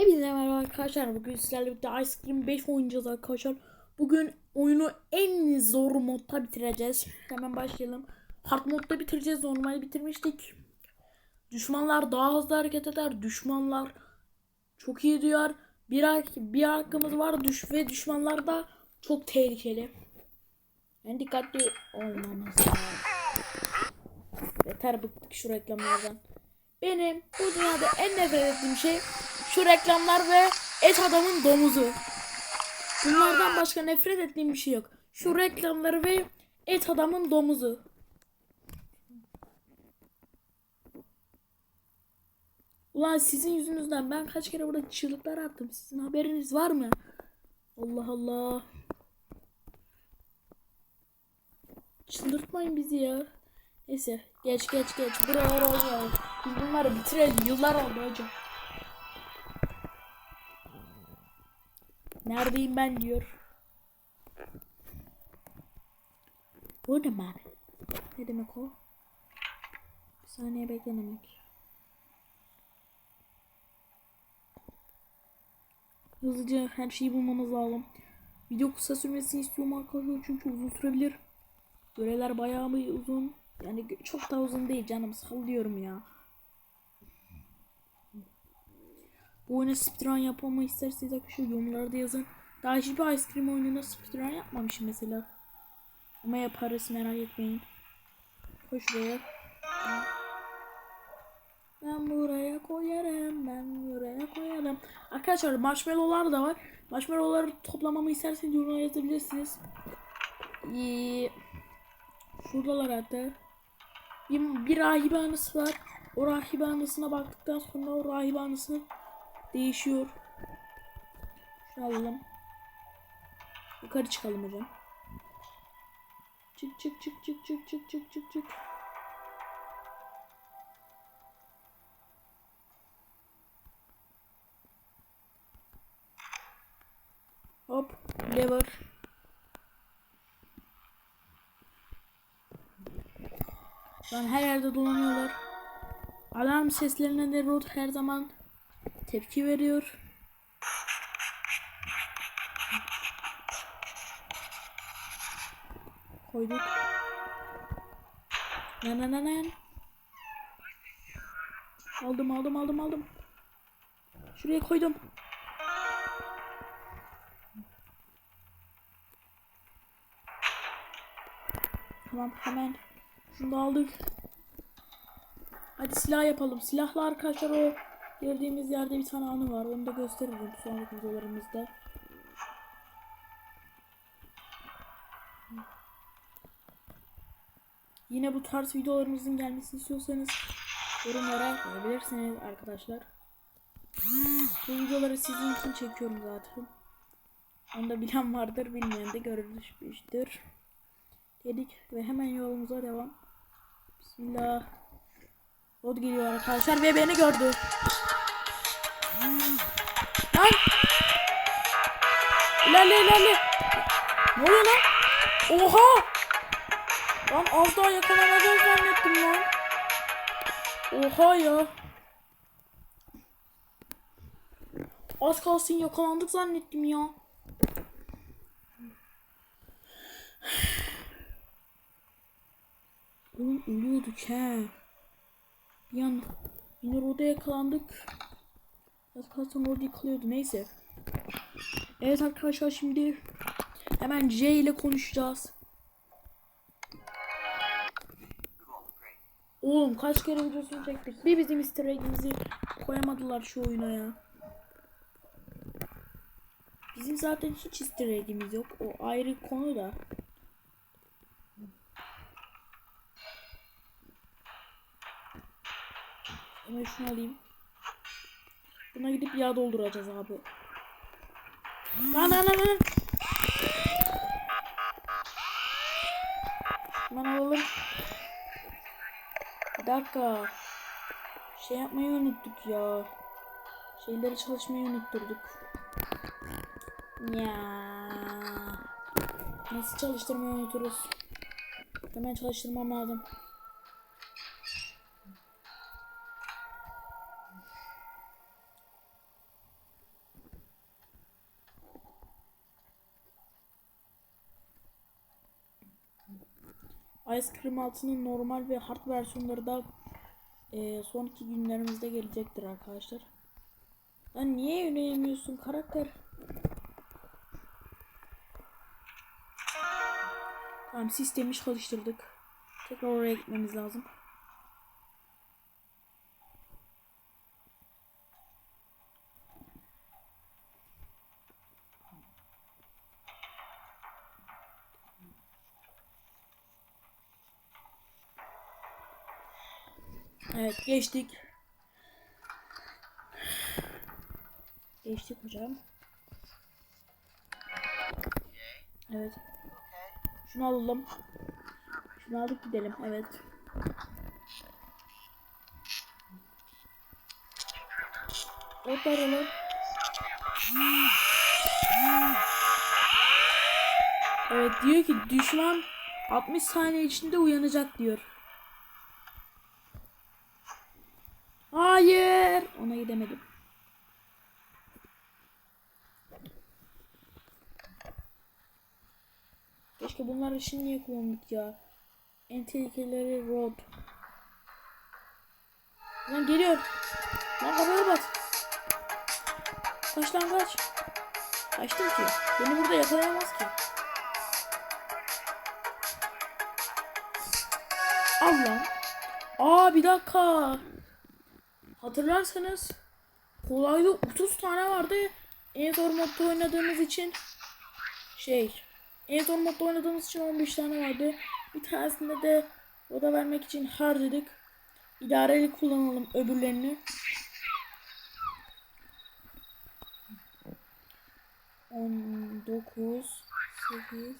Hepinize merhaba arkadaşlar. Bugün sizlerle birlikte Ice Cream 5 oynayacağız arkadaşlar. Bugün oyunu en zor modda bitireceğiz. Hemen başlayalım. Hard modda bitireceğiz. Normal bitirmiştik. Düşmanlar daha hızlı hareket eder. Düşmanlar çok iyi duyar. Bir, bir hakkımız var düş ve düşmanlar da çok tehlikeli. Yani dikkatli olmamız lazım. Yeter bıktık şu reklamlardan. Benim bu dünyada en nefret ettiğim şey şu reklamlar ve et adamın domuzu. Bunlardan başka nefret ettiğim bir şey yok. Şu reklamları ve et adamın domuzu. Ulan sizin yüzünüzden ben kaç kere burada çığlıklar attım. Sizin haberiniz var mı? Allah Allah. Çıldırtmayın bizi ya. Neyse geç geç geç. Buralar olmuyor. Biz bunları bitirelim. Yıllar oldu hocam. Neredeyim ben diyor. Bu ne man? Ne demek o? Bir saniye beklememek. Hızlıca her şeyi bulmamız lazım. Video kısa sürmesini istiyorum arkadaşlar çünkü uzun sürebilir. Görevler bayağı bir uzun. Yani çok da uzun değil canım sallıyorum ya. Bu oyuna speedrun yapmamı isterseniz arkadaşlar yorumlarda yazın. Daha hiçbir ice cream oyununda speedrun yapmamışım mesela. Ama yaparız merak etmeyin. Koy şuraya. Ben buraya koyarım, ben buraya koyarım. Arkadaşlar marshmallowlar da var. Marshmallowları toplamamı isterseniz yorumlara yazabilirsiniz. Ee, şuradalar hatta. Bir, bir rahibe anısı var. O rahibe anısına baktıktan sonra o rahibe anısı değişiyor. Şunu alalım. Yukarı çıkalım hocam. Çık çık çık çık çık çık çık çık çık. Hop, lever. Lan her yerde dolanıyorlar. Alarm seslerine de Rod her zaman tepki veriyor. Koyduk. Nan nan nan nan. Aldım aldım aldım aldım. Şuraya koydum. Tamam hemen. Şunu da aldık. Hadi silah yapalım. Silahla arkadaşlar o girdiğimiz yerde bir tane anı var. Onu da gösteririm sonraki videolarımızda. Yine bu tarz videolarımızın gelmesini istiyorsanız yorumlara yazabilirsiniz arkadaşlar. Bu videoları sizin için çekiyorum zaten. Onu da bilen vardır, bilmeyen de görmüştür. Dedik ve hemen yolumuza devam. Bismillah. Rod geliyor arkadaşlar ve beni gördü. Lan! İlerle ilerle. Ne oluyor lan? Oha! Lan az daha yakalanacağız zannettim lan. Oha ya. Az kalsın yakalandık zannettim ya. Oğlum ölüyorduk he. Bir an yine orada yakalandık. Az kalsın orada yıkılıyordu neyse. Evet arkadaşlar şimdi hemen J ile konuşacağız. Oğlum kaç kere videosunu çektik. Bir bizim easter egg'imizi koyamadılar şu oyuna ya. Bizim zaten hiç easter egg'imiz yok. O ayrı konu da. Hemen şunu alayım. Buna gidip yağ dolduracağız abi. Lan lan lan lan. Alalım. Bir dakika. Şey yapmayı unuttuk ya. Şeyleri çalışmayı unutturduk. Ya. Nasıl çalıştırmayı unuturuz? Hemen çalıştırmam lazım. Ice Cream 6'nın normal ve hard versiyonları da e, sonraki günlerimizde gelecektir arkadaşlar. Lan niye yönelemiyorsun karakter? Tamam sistemi çalıştırdık. Tekrar oraya gitmemiz lazım. Evet geçtik. Geçtik hocam. Evet. Şunu alalım. Şunu alıp gidelim. Evet. Ot alalım. Evet diyor ki düşman 60 saniye içinde uyanacak diyor. Hayır. Ona gidemedim. Keşke bunlar için niye kullandık ya. En tehlikelileri road. Lan geliyor. Lan kafaya bas. Kaç lan kaç. Kaçtım ki. Beni burada yakalayamaz ki. Al lan. Aa bir dakika. Hatırlarsanız kolayda 30 tane vardı. En zor modda oynadığımız için şey en zor modda oynadığımız için 15 tane vardı. Bir tanesinde de oda vermek için harcadık. İdareli kullanalım öbürlerini. On dokuz, sekiz.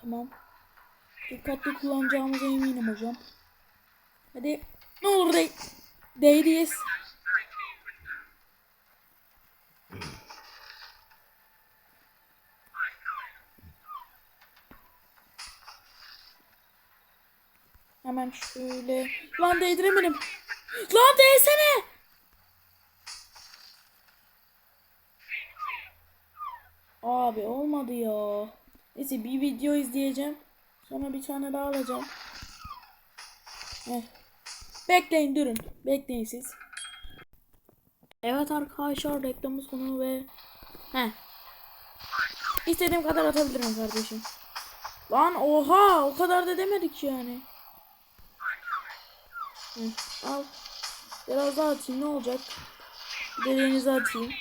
Tamam. Dikkatli kullanacağımıza eminim hocam. Hadi ne olur de değdiyiz. Hemen şöyle. Lan değdiremedim. Lan değsene. Abi olmadı ya. Neyse bir video izleyeceğim. Sonra bir tane daha alacağım. Heh. Bekleyin durun. Bekleyin siz. Evet arkadaşlar reklamı sonu ve Heh. İstediğim kadar atabilirim kardeşim. Lan oha o kadar da demedik yani. Heh, al. Biraz daha atayım ne olacak? Dediğinizi atayım.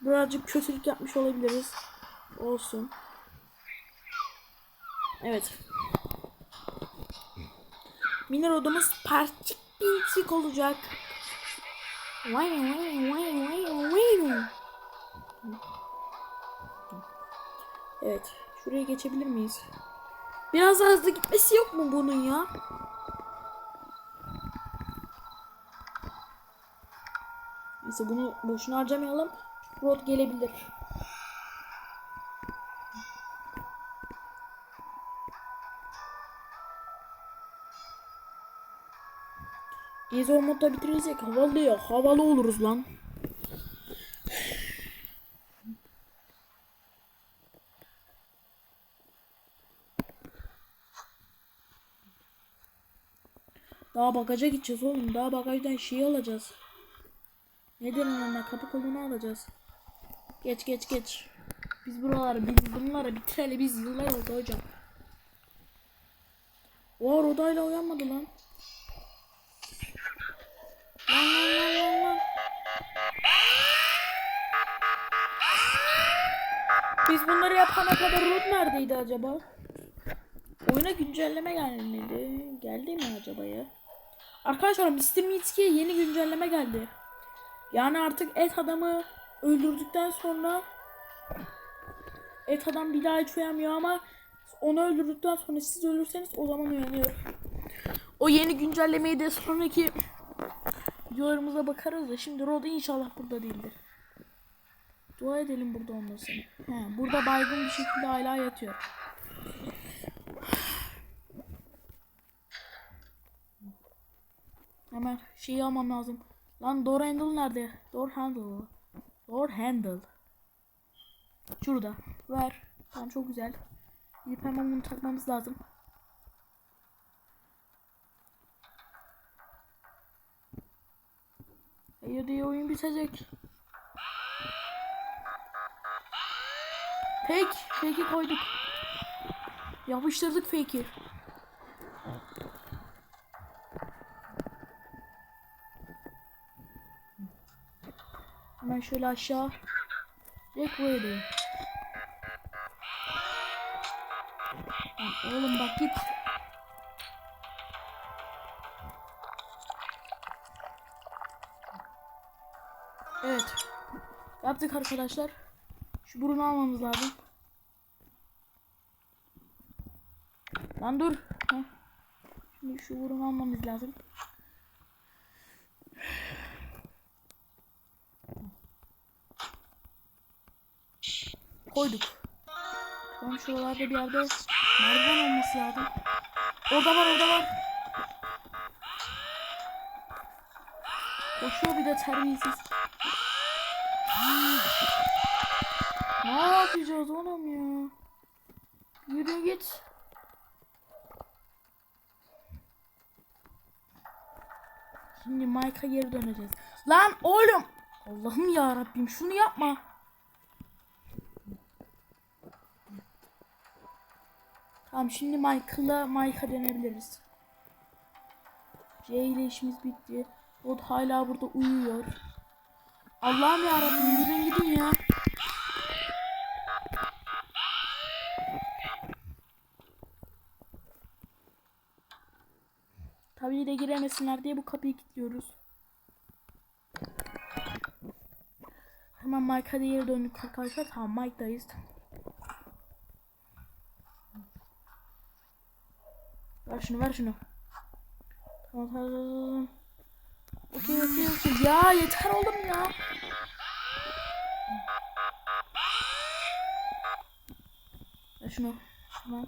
Birazcık kötülük yapmış olabiliriz. Olsun. Evet. Miner odamız parçık pinçik olacak. Vay vay vay vay vay. Evet. Şuraya geçebilir miyiz? Biraz daha hızlı gitmesi yok mu bunun ya? Neyse bunu boşuna harcamayalım. Road gelebilir. İzor modda bitirirsek havalı ya. Havalı oluruz lan. Daha bagaja gideceğiz oğlum. Daha bagajdan şey alacağız. Nedir ona kapı kolunu alacağız. Geç geç geç. Biz buraları biz bunları bitireli biz yıllar oldu hocam. O rodayla uyanmadı lan. Biz bunları yapana kadar Rod neredeydi acaba? Oyuna güncelleme gelmedi. Geldi mi acaba ya? Arkadaşlar Mr. Mitski'ye yeni güncelleme geldi. Yani artık et adamı öldürdükten sonra et adam bir daha hiç uyanmıyor ama onu öldürdükten sonra siz ölürseniz o zaman uyanıyor. O yeni güncellemeyi de sonraki videolarımıza bakarız da şimdi Rod inşallah burada değildir. Dua edelim burada olmasını. He, burada baygın bir şekilde hala yatıyor. Hemen şeyi almam lazım. Lan door handle nerede? Door handle. Door handle. Şurada. Ver. Tamam çok güzel. Gidip hemen bunu takmamız lazım. İyi diye oyun bitecek. Fake. Fake'i koyduk. Yapıştırdık fake'i. Hemen şöyle aşağı. Direkt buraya Oğlum bak git. Yaptık arkadaşlar. Şu burunu almamız lazım. Lan dur. Heh. Şimdi şu burunu almamız lazım. Koyduk. Tamam şuralarda bir yerde merdiven olması lazım. Orada var orada var. Koşuyor bir de terbiyesiz. Ne yapacağız oğlum ya? Yürü git. Şimdi Mike'a geri döneceğiz. Lan oğlum. Allah'ım ya Rabbim şunu yapma. Tamam şimdi Michael'a Mike'a dönebiliriz. C ile işimiz bitti. Rod hala burada uyuyor. Allah'ım ya Rabbim yürüyün gidin ya. Tabii de giremesinler diye bu kapıyı kilitliyoruz. Hemen Mike'a geri döndük arkadaşlar. Tamam Mike'dayız. Ver şunu ver şunu. Tamam tamam. Okey okey okey. Ya yeter oğlum ya. Şunu. Tamam.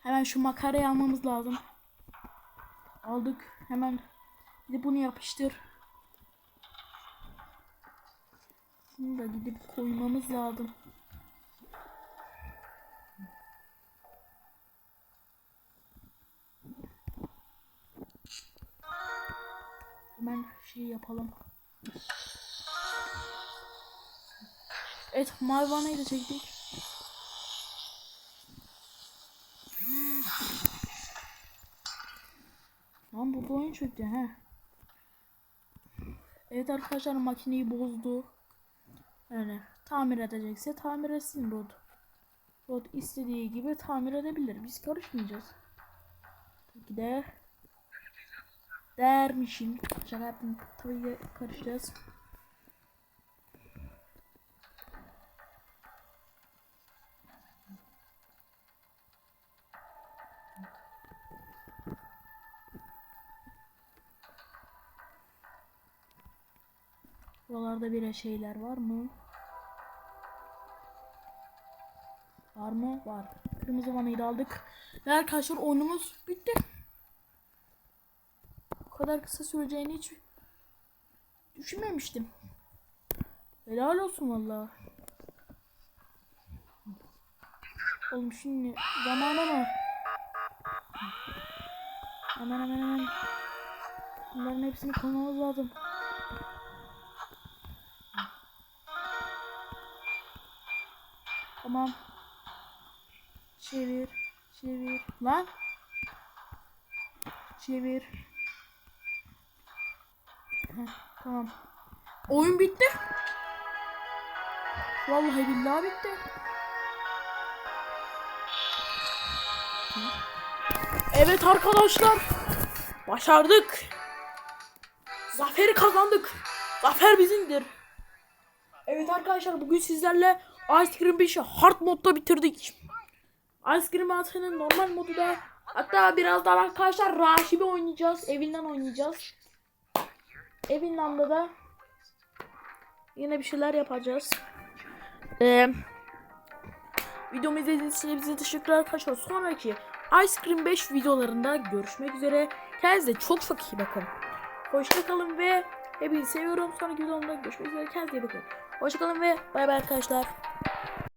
Hemen şu makarayı almamız lazım. Aldık. Hemen gidip bunu yapıştır. Bunu da gidip koymamız lazım. Hemen şey yapalım. Evet mavi vanayı da çektik. Lan burada oyun çöktü he. Evet arkadaşlar makineyi bozdu. Yani tamir edecekse tamir etsin Rod. Rod istediği gibi tamir edebilir. Biz karışmayacağız. Tabii de dermişim. Şaka yaptım. Tabii karışacağız. Buralarda bir şeyler var mı? Var mı? Var. Kırmızı vanayı da aldık. Ve arkadaşlar oyunumuz bitti. Kadar kısa süreceğini hiç düşünmemiştim. Helal olsun valla. Oğlum şimdi zamanı mı? Hemen hemen hemen. Bunların hepsini koymamız lazım. Tamam. Çevir. Çevir. Lan. Çevir. Tamam. Oyun bitti. Vallahi billahi bitti. Evet arkadaşlar. Başardık. Zaferi kazandık. Zafer bizimdir. Evet arkadaşlar bugün sizlerle Ice Cream 5'i hard modda bitirdik. Ice Cream 6'nın normal modu da hatta birazdan arkadaşlar rahibi oynayacağız. Evinden oynayacağız. Evinden de da yine bir şeyler yapacağız. Ee, videomu izlediğiniz için bize teşekkürler arkadaşlar. Sonraki Ice Cream 5 videolarında görüşmek üzere. Kendinize çok çok iyi bakın. Hoşçakalın ve hepinizi seviyorum. Sonraki videomda görüşmek üzere. Kendinize iyi bakın. Hoşçakalın ve bay bay arkadaşlar.